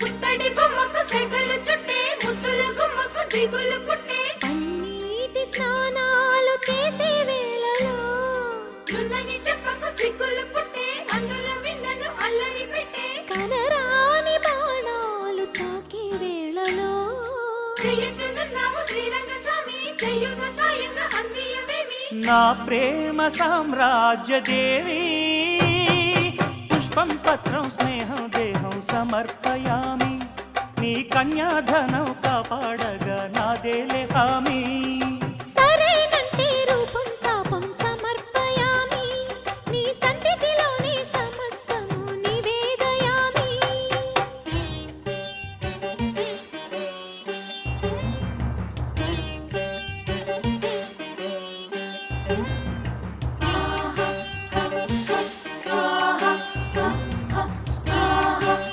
పుత్తడి బొమ్మకు సెగలు చుట్టే ముద్దుల గుమ్మకు దిగులు పుట్టే. పన్నీటి స్నానాలు చేసే వేళలో నున్నని చెప్పకు సిగ్గులు పుట్టే అన్నుల విన్నను అల్లరి పెట్టే. కనరాని బాణాలు తాకే వేళలో చెయ్యెత్తునున్నావు శ్రీరంగ స్వామి చెయ్యుద సాయంగా అందియవేమి. నా ప్రేమ సామ్రాజ్య దేవి పుష్పం పత్రం స్నేహం సమర్పయామి. నీ కన్యాధనం కాపాడగా నాదేలే హామీ.